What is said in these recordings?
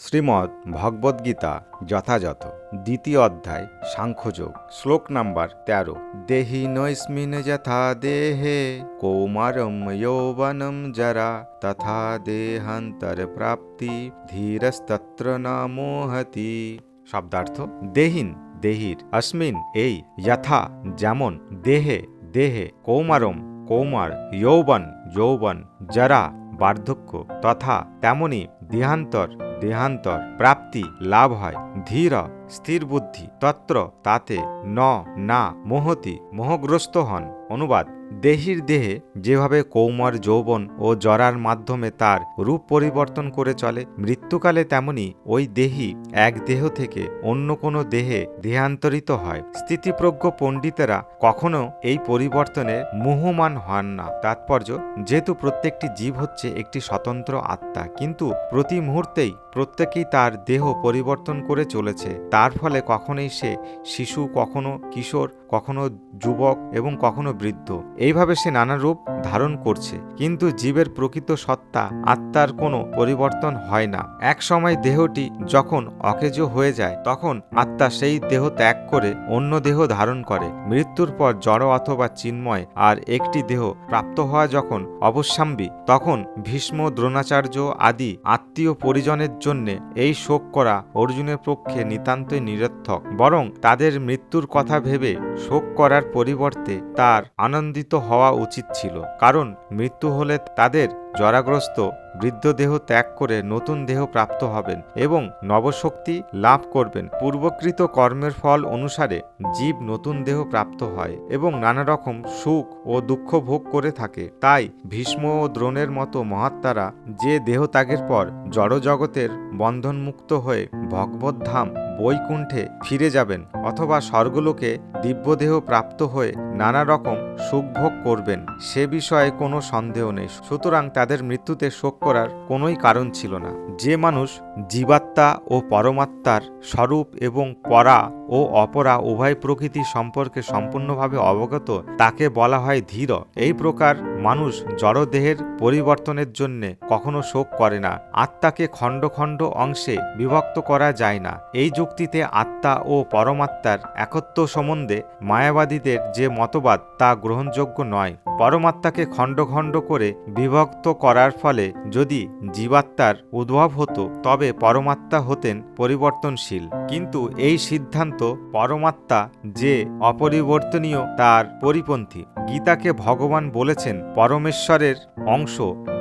শ্রীমদ্ ভগবদ্গীতা যথাযথ। দ্বিতীয় অধ্যায়, সাংখ্যযোগ, শ্লোক নাম্বার তেরো। দেহি নৈস্মিন যথা দেহে, কৌমারম যৌবনম জরা, তথা দেহান্তর প্রাপ্তি ধীরস্তত্র না মোহতি। শব্দার্থ, দেহিন, দেহির, অস্মিন, এই যথা যেমন দেহে দেহে কৌমারম, কৌমার, যৌবন যৌবন, জরা, বার্ধক্য, তথা তেমনি দেহান্তর দেহান্তর, প্রাপ্তি, লাভ হয়। ধীর, স্থির বুদ্ধি। তত্র, তাতে, ন, না, মোহতি মোহগ্রস্ত হন। অনুবাদ দেহির দেহে যেভাবে কৌমার যৌবন ও জরার মাধ্যমে তার রূপ পরিবর্তন করে চলে, মৃত্যুকালে তেমনি ওই দেহি এক দেহ থেকে অন্য কোনো দেহে দেহান্তরিত হয়। স্থিতিপ্রজ্ঞ পণ্ডিতেরা কখনো এই পরিবর্তনে মুহমান হন না। তাৎপর্য, যেহেতু প্রত্যেকটি জীব হচ্ছে একটি স্বতন্ত্র আত্মা, কিন্তু প্রতি মুহূর্তেই প্রত্যেকেই তার দেহ পরিবর্তন করে চলেছে। তার ফলে কখনোই সে শিশু, কখনো কিশোর, কখনো যুবক এবং কখনো বৃদ্ধ। এইভাবে সে নানা রূপ ধারণ করছে, কিন্তু জীবের প্রকৃত সত্তা, আত্মার কোনো পরিবর্তন হয় না। এক সময় দেহটি যখন অকেজ হয়ে যায়, তখন আত্মা সেই দেহ ত্যাগ করে অন্য দেহ ধারণ করে। মৃত্যুর পর জড় অথবা চিন্ময় আর একটি দেহ প্রাপ্ত হওয়া যখন অবশ্যম্বী, তখন ভীষ্ম, দ্রোণাচার্য আদি আত্মীয় পরিজনের জন্যে এই শোক করা অর্জুনের পক্ষে নিতান্তই নিরর্থক। বরং তাদের মৃত্যুর কথা ভেবে শোক করার পরিবর্তে তার আনন্দিত হওয়া উচিত ছিল। কারণ মৃত্যু হলে তাদের জরাগ্রস্ত বৃদ্ধ দেহ ত্যাগ করে নতুন দেহ প্রাপ্ত হবেন এবং নবশক্তি লাভ করবেন। পূর্বকৃত কর্মের ফল অনুসারে জীব নতুন দেহ প্রাপ্ত হয় এবং নানা রকম সুখ ও দুঃখ ভোগ করে থাকে। তাই ভীষ্ম ও দ্রোণের মতো মহাত্মারা যে দেহ ত্যাগের পর জড়জগতের বন্ধনমুক্ত হয়ে ভগবদ্ধাম বৈকুণ্ঠে ফিরে যাবেন অথবা স্বর্গলোকে দিব্যদেহ প্রাপ্ত হয়ে নানা রকম সুখভোগ করবেন, সে বিষয়ে কোনো সন্দেহ নেই। সুতরাং তাদের মৃত্যুতে শোক করার কোনোই কারণ ছিল না। যে মানুষ জীবাত্মা ও পরমাত্মার স্বরূপ এবং পরা ও অপরা উভয় প্রকৃতি সম্পর্কে সম্পূর্ণভাবে অবগত, তাকে বলা হয় ধীর। এই প্রকার মানুষ জড়দেহের পরিবর্তনের জন্য কখনো শোক করে না। আত্মাকে খণ্ড খণ্ড অংশে বিভক্ত করা যায় না। এই যুক্তিতে আত্মা ও পরমাত্মার একত্ব সম্বন্ধে মায়াবাদীদের যে মতবাদ তা গ্রহণযোগ্য নয়। পরমাত্মাকে খণ্ড খণ্ড করে বিভক্ত করার ফলে যদি জীবাত্মার উদ্ভব হতো, তবে পরমাত্মা হতেন পরিবর্তনশীল। কিন্তু এই সিদ্ধান্ত পরমাত্মা যে অপরিবর্তনীয়, তার পরিপন্থী। গীতাকে ভগবান বলেছেন, পরমেশ্বরের অংশ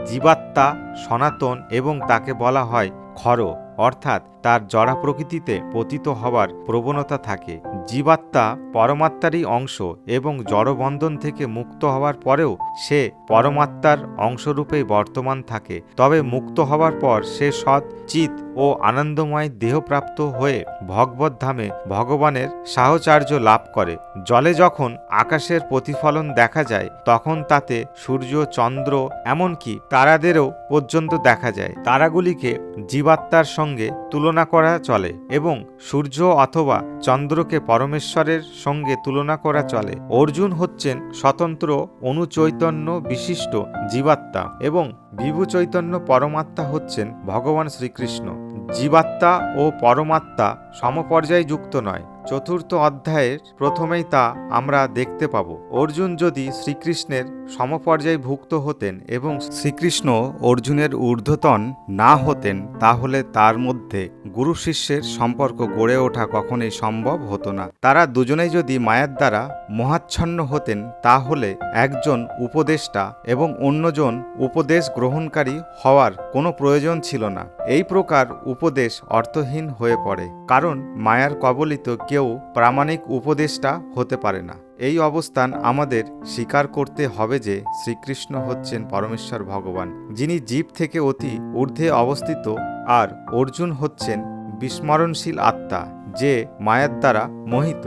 জীবাত্মা, সনাতন এবং তাকে বলা হয় খর অর্থাৎ তার জড়া প্রকৃতিতে পতিত হওয়ার প্রবণতা থাকে। জীবাত্মা পরমাত্মারই অংশ এবং জড়বন্ধন থেকে মুক্ত হওয়ার পরেও সে পরমাত্মার অংশরূপেই বর্তমান থাকে। তবে মুক্ত হওয়ার পর সে সৎ চিত ও আনন্দময় দেহপ্রাপ্ত হয়ে ভগবদ্ধামে ভগবানের সাহচার্য লাভ করে। জলে যখন আকাশের প্রতিফলন দেখা যায়, তখন তাতে সূর্য, চন্দ্র এমনকি তারাদেরও পর্যন্ত দেখা যায়। তারাগুলিকে জীবাত্মার সঙ্গে তুলনা করা চলে এবং সূর্য অথবা চন্দ্রকে পরমেশ্বরের সঙ্গে তুলনা করা চলে। অর্জুন হচ্ছেন স্বতন্ত্র, অনুচৈতন্য বিশিষ্ট জীবাত্মা এবং বিভু চৈতন্য পরমাত্মা হচ্ছেন ভগবান শ্রীকৃষ্ণ। জীবাত্মা ও পরমাত্মা সমপর্যায়ে যুক্ত নয়। চতুর্থ অধ্যায়ের প্রথমেই তা আমরা দেখতে পাব। অর্জুন যদি শ্রীকৃষ্ণের সমপর্যায় ভুক্ত হতেন এবং শ্রীকৃষ্ণ অর্জুনের ঊর্ধ্বতন না হতেন, তাহলে তার মধ্যে গুরু শিষ্যের সম্পর্ক গড়ে ওঠা কখনোই সম্ভব হতো না। তারা দুজনেই যদি মায়ের দ্বারা মহাচ্ছন্ন হতেন, তাহলে একজন উপদেষ্টা এবং অন্যজন উপদেশ গ্রহণকারী হওয়ার কোনো প্রয়োজন ছিল না। এই প্রকার উপদেশ অর্থহীন হয়ে পড়ে, কারণ মায়ার কবলিত কেউ প্রামাণিক উপদেষ্টা হতে পারে না। এই অবস্থান আমাদের স্বীকার করতে হবে যে শ্রীকৃষ্ণ হচ্ছেন পরমেশ্বর ভগবান, যিনি জীব থেকে অতি ঊর্ধ্বে অবস্থিত, আর অর্জুন হচ্ছেন বিস্মরণশীল আত্মা, যে মায়ার দ্বারা মোহিত।